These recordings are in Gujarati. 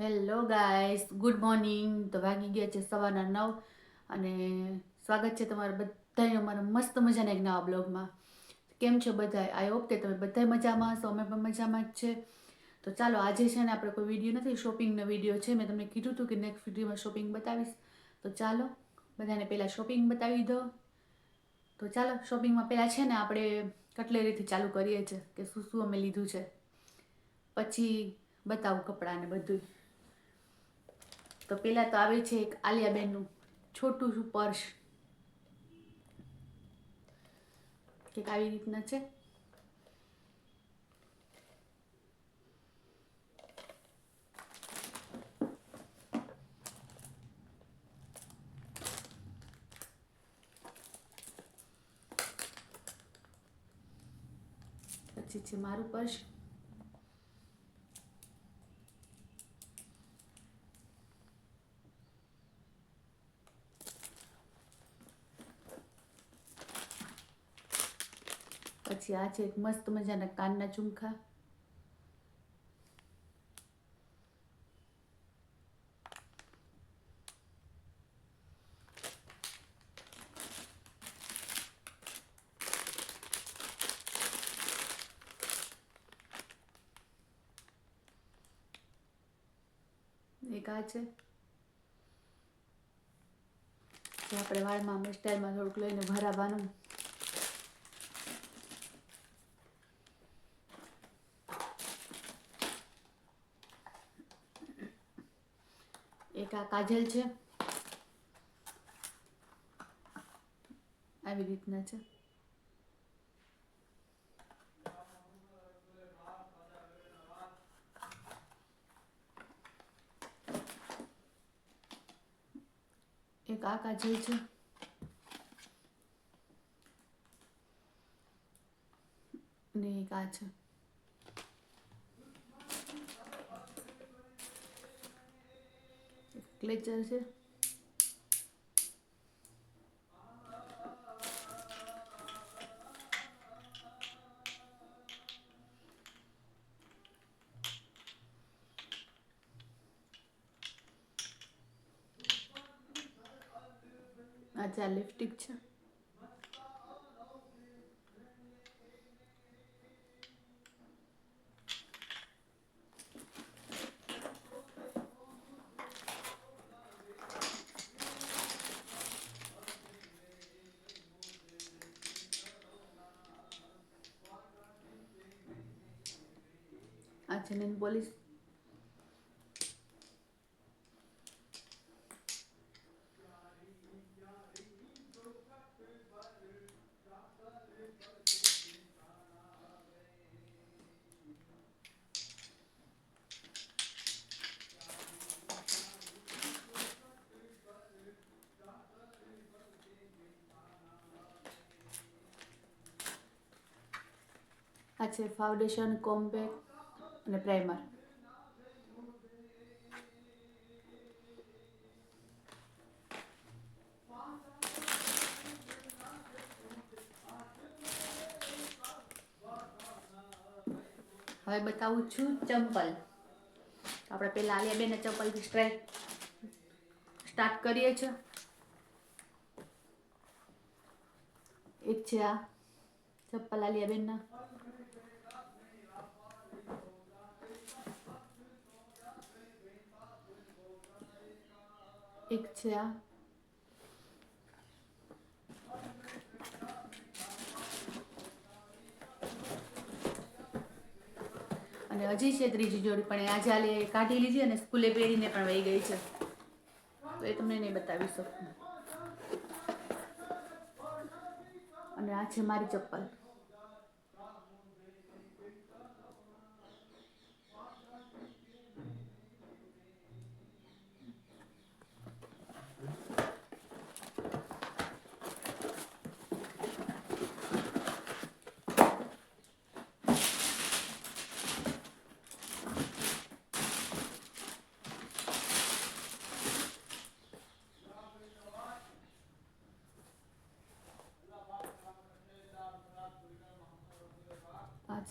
હેલો ગાઈસ ગુડ મોર્નિંગ તો વાગી ગયા છે સવારના નવ અને સ્વાગત છે તમારા બધાનું અમારા મસ્ત મજાના એક નવા બ્લોગમાં. કેમ છો બધા આઈ હોપ કે તમે બધા મજામાં હશો. અમે પણ મજામાં જ છે. તો ચાલો, આજે છે ને આપણે કોઈ વીડિયો નથી શોપિંગનો વીડિયો છે. મેં તમને કીધું હતું કે નેક્સ્ટ વિડીયોમાં શોપિંગ બતાવીશ. તો ચાલો, બધાને પહેલાં શોપિંગ બતાવી દો. તો ચાલો શોપિંગમાં પહેલાં છે ને આપણે કટલેરીથી ચાલુ કરીએ છીએ કે શું શું અમે લીધું છે. પછી બતાવું કપડાં ને બધું તો પહેલાં તો આવે છે એક આલિયાબેનનું, છોટું શું પર્સ કંઈક આવી રીતના છે. પછી છે મારું પર્સ પછી આ છે એક મસ્ત મજાના કાનના ઝુમખા. એક આ છે. આપણે વાળમાં અમે સ્ટાઈલમાં થોડુંક લઈને ભરાવાનું. એક આ કાજલ છે. આવી રીતના છે. એક આ કાજલ છે. ને એક આ છે. ક્લેચર છે આ લિપસ્ટિક છે આ છે નેલ પોલિશ આ છે ફાઉન્ડેશન કોમ્પેક્ટ અને પ્રાઇમર. હવે બતાવું છું ચંપલ. આપણે પહેલાં આલિયાબેનના ચંપલથી સ્ટ્રાઇક સ્ટાર્ટ કરીએ છીએ. એક છે આ ચપ્પલ આલિયાબેનના. એક છે આ અને હજી છે ત્રીજી જોડી પણ આજે હાલે કાઢી લીધી અને સ્કૂલે પહેરીને પણ વહી ગઈ છે. તો એ તમને નહીં બતાવી શકું. અને આ છે મારી ચપ્પલ.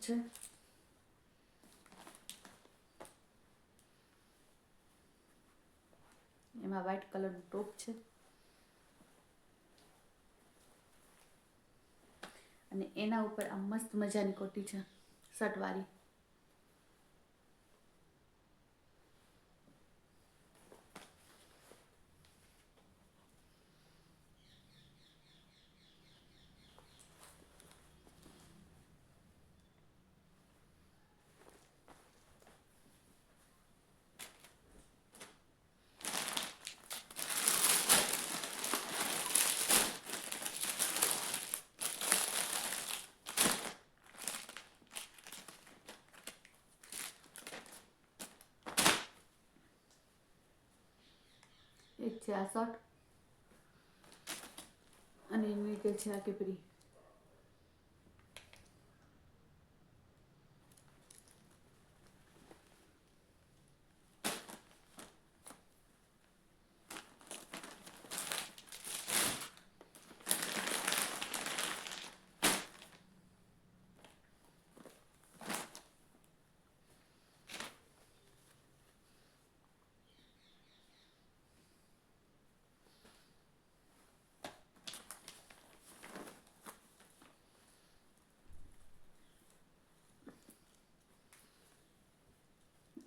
છે એમાં વ્હાઇટ કલરનું ટોપ છે અને એના ઉપર આ મસ્ત મજાની કોટી છે શર્ટવાળી એક છે આ શર્ટ. અને એની આ કેપરી.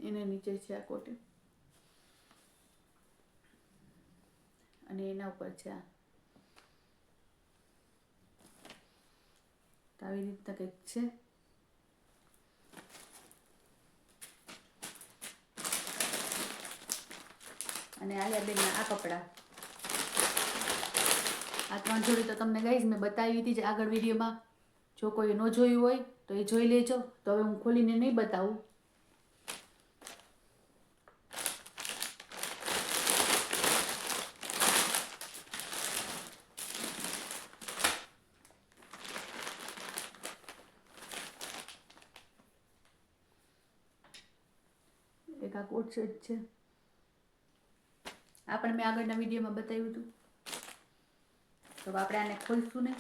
એના નીચે છે આ કોટી. અને એના ઉપર છે આ. આવી રીતના કંઈક છે. અને આલિયા બેનના આ કપડાં. આ ત્રણ જોડી તો તમને ગાઈઝ મેં બતાવી હતી જ આગળ વિડીયોમાં જો કોઈ ન જોયું હોય તો એ જોઈ લેજો. તો હવે હું ખોલીને નહીં બતાવું. એક આ કોટ છે. આ મેં આગળના વિડીયોમાં બતાવ્યું હતું. તો આપણે આને ખોલશું ને.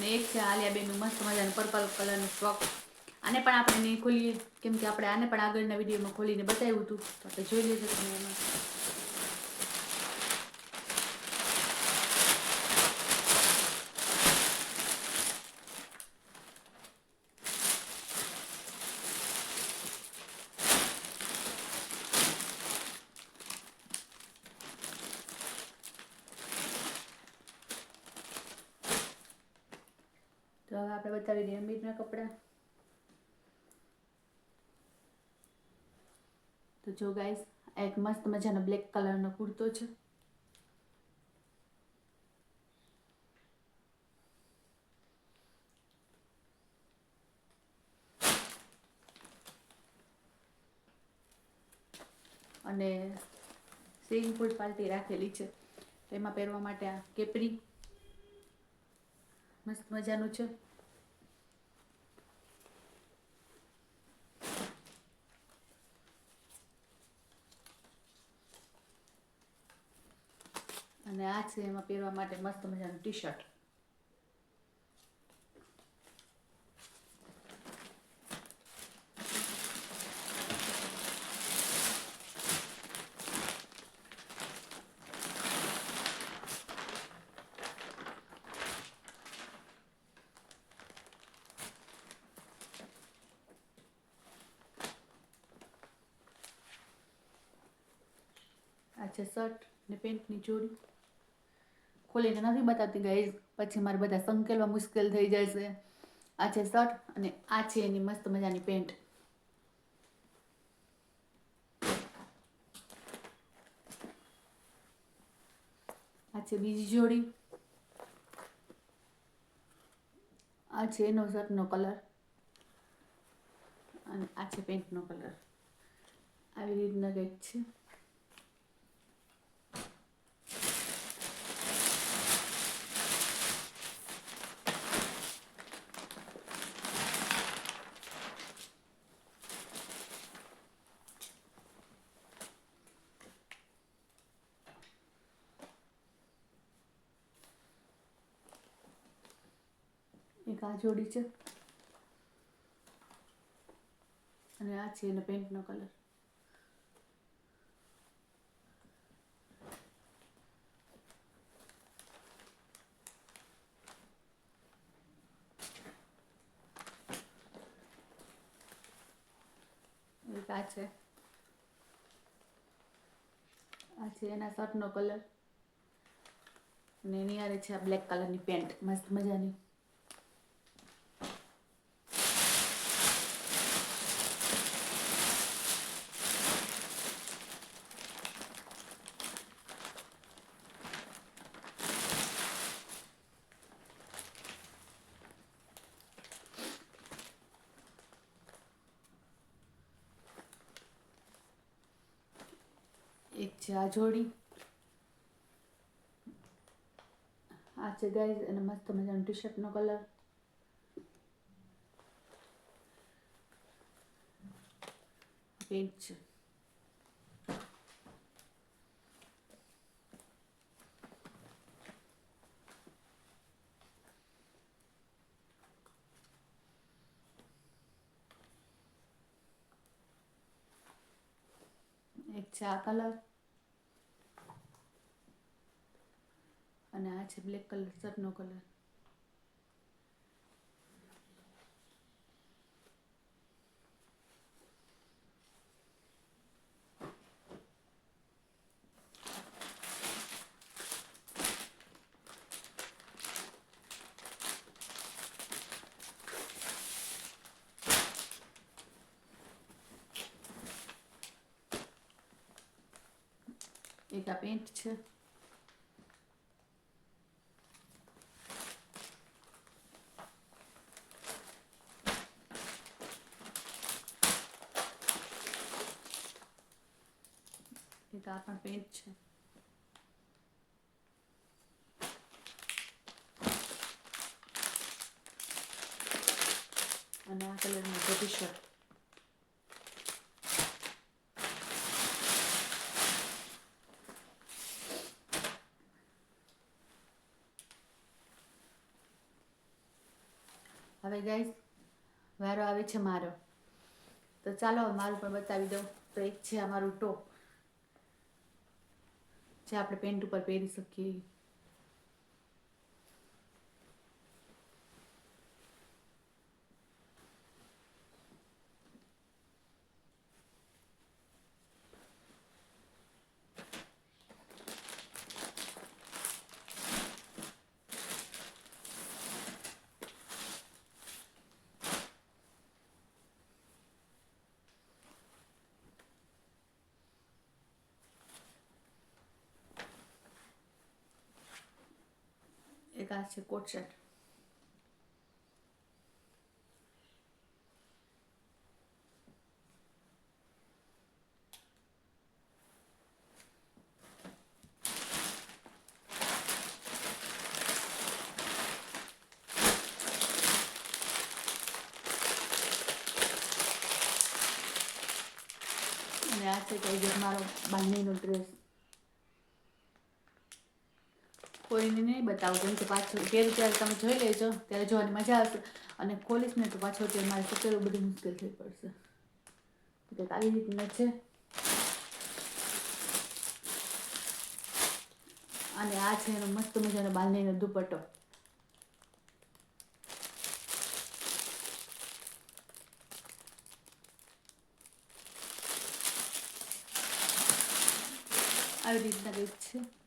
ને એક છે આલિયા બેનનું મસ્ત મજાનું પર્પલ કલરનું ફ્રોક આને પણ આપણે નહીં ખોલીએ, કેમ કે આપણે આને પણ આગળના વિડીયોમાં ખોલીને બતાવ્યું હતું. તો આપણે જોઈ લઈએ તમે એમાં તો હવે આપણે બતાવી દઈએ અમીરના કપડાં તો જો ગાઈસ એક મસ્ત મજાનો બ્લેક કલરનો કુર્તો છે. અને સ્વિમિંગ પુલ પાલટી રાખેલી છે. તેમાં પહેરવા માટે આ કેપરી મસ્ત મજાનું છે. અને આ છે એમાં પહેરવા માટે મસ્ત મજાનું ટી શર્ટ આ છે શર્ટ ને પેન્ટની જોડી. ખોલીને નથી બતાવતી ગાઈઝ પછી મારે બધા સંકેલવા મુશ્કેલ થઈ જશે. આ છે શર્ટ અને આ છે એની મસ્ત મજાની પેન્ટ. આ છે બીજી જોડી. આ છે એનો શર્ટનો કલર. અને આ છે પેન્ટનો કલર. આવી રીતના કંઈક છે. એક આ જોડી છે. અને આ છે એનો પેન્ટનો કલર એક આ છે. આ છે એના શર્ટનો કલર અને એની યારે છે બ્લેક કલરની પેન્ટ મસ્ત મજાની એક છે આ જોડી. આ છે ગાઈઝ અને મસ્ત મજાનો ટી શર્ટનો કલર પેન્ટ છે. એક છે આ કલર અને આ છે બ્લેક કલર શર્ટનો કલર એક આ પેન્ટ છે એક આ પણ પેન્ટ છે અને આ કલરનું બધી શર્ટ હવે ગાઈસ વારો આવે છે મારો તો ચાલો મારું પણ બતાવી દઉં તો એક છે અમારું ટોપ જે આપણે પેન્ટ ઉપર પહેરી શકીએ. એક આ છે કોટ શર્ટ અને આ છે કઈ મારો બાંધણીનો ડ્રેસ કોઈને નહીં બતાવું, કેમ કે પાછું પહેરું ત્યારે તમે જોઈ લેજો, ત્યારે જોવાની મજા આવશે. અને ખોલીશ ને તો પાછો ત્યારે મારે સુકેલું બધું મુશ્કેલ થઈ પડશે. એટલે આવી રીતના છે. અને આ છે એનો મસ્ત મજાનો બાંધણીનો દુપટ્ટો. આવી રીતના કંઈક છે.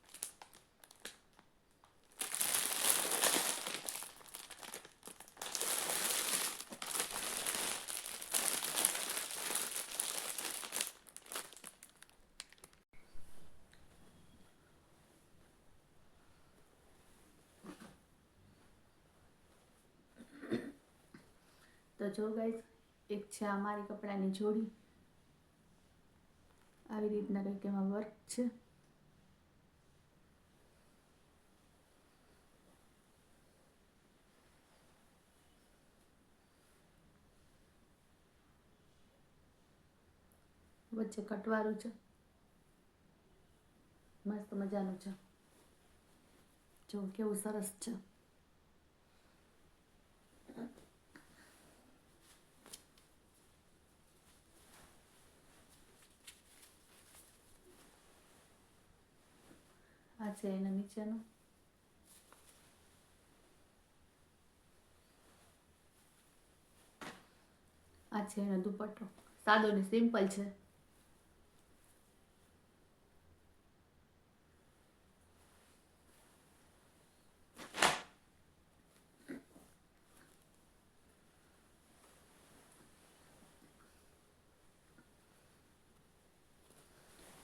તો જો ગાઈસ એક છે આ મારી કપડાની જોડી. આવી રીતના કંઈક એમાં વર્ક છે. વચ્ચે કટવારું છે. મસ્ત મજાનું છે. જો કેવું સરસ છે. આ છે એના નીચેનો આ છે એનો દુપટ્ટો સાદો ને સિમ્પલ છે.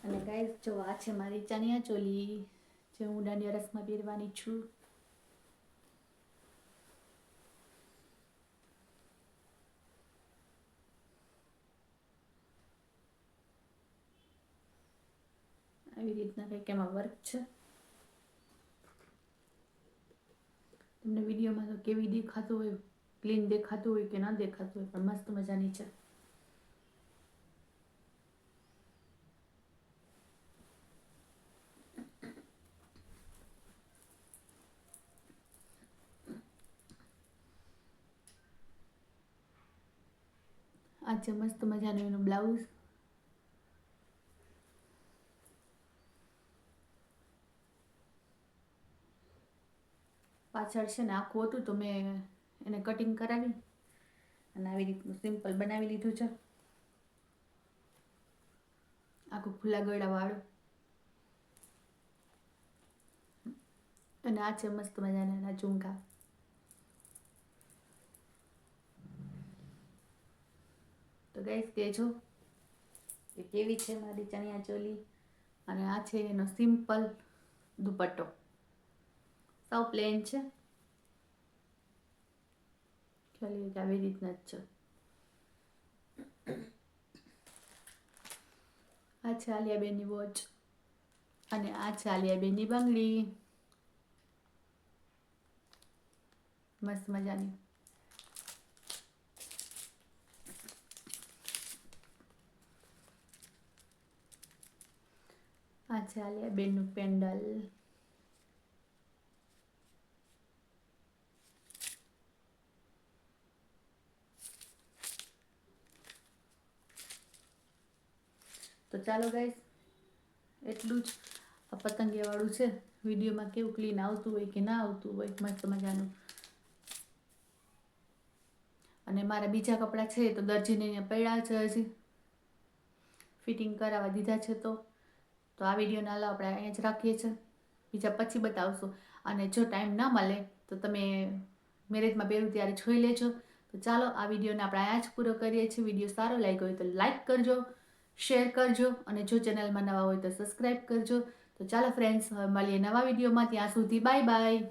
અને ગાઈસ જો આ છે મારી ચણિયા ચોલી જે હું દાંડિયા રસમાં પીરવાની છું આવી રીતના કંઈક એમાં વર્ક છે તમને વિડીયોમાં તો કેવી દેખાતું હોય ક્લીન દેખાતું હોય કે ના દેખાતું હોય પણ મસ્ત મજાની છે આ છે, મસ્ત મજાનું એનું બ્લાઉઝ. પાછળ છે ને આખું હતું તો મેં એને કટિંગ કરાવી અને આવી રીતનું સિમ્પલ બનાવી લીધું છે. આખું ખુલ્લા ગળાવાળું અને આ છે મસ્ત મજાના એના ઝુમકા. તો ગઈશ કહેજો કે કેવી છે મારી ચણિયા ચોલી? અને આ છે એનો સિમ્પલ દુપટ્ટો. સાવ પ્લેન છે. ચાલી આવી રીતના જ છે. આ છે આલિયાબેનની વોચ અને આ છે આલિયાબેનની બંગડી. મસ્ત મજાની. આ છે આલિયાબેનનું પેન્ડલ તો ચાલો ગાઈસ એટલું જ. આ પતંગિયાવાળું છે. વિડીયોમાં કેવું ક્લીન આવતું હોય કે ના આવતું હોય, મસ્ત મજાનું. અને મારા બીજા કપડાં છે તો દરજીને અહીંયા પડ્યા છે હજી. ફિટિંગ કરાવવા દીધા છે તો. તો આ વીડિયો નાલા આપણે અહીંયા જ રાખીએ છીએ. બીજા પછી બતાવશું. અને જો ટાઈમ ના મળે તો તમે મેરેજમાં પહેરું ત્યારે જોઈ લેજો. તો ચાલો આ વિડીયોને આપણે અહીંયા જ પૂરો કરીએ છીએ. વીડિયો સારો લાગ્યો હોય તો લાઇક કરજો, શેર કરજો અને જો ચેનલમાં નવા હોય તો સબસ્ક્રાઈબ કરજો. તો ચાલો ફ્રેન્ડ્સ મળીએ નવા વિડીયોમાં. ત્યાં સુધી બાય બાય.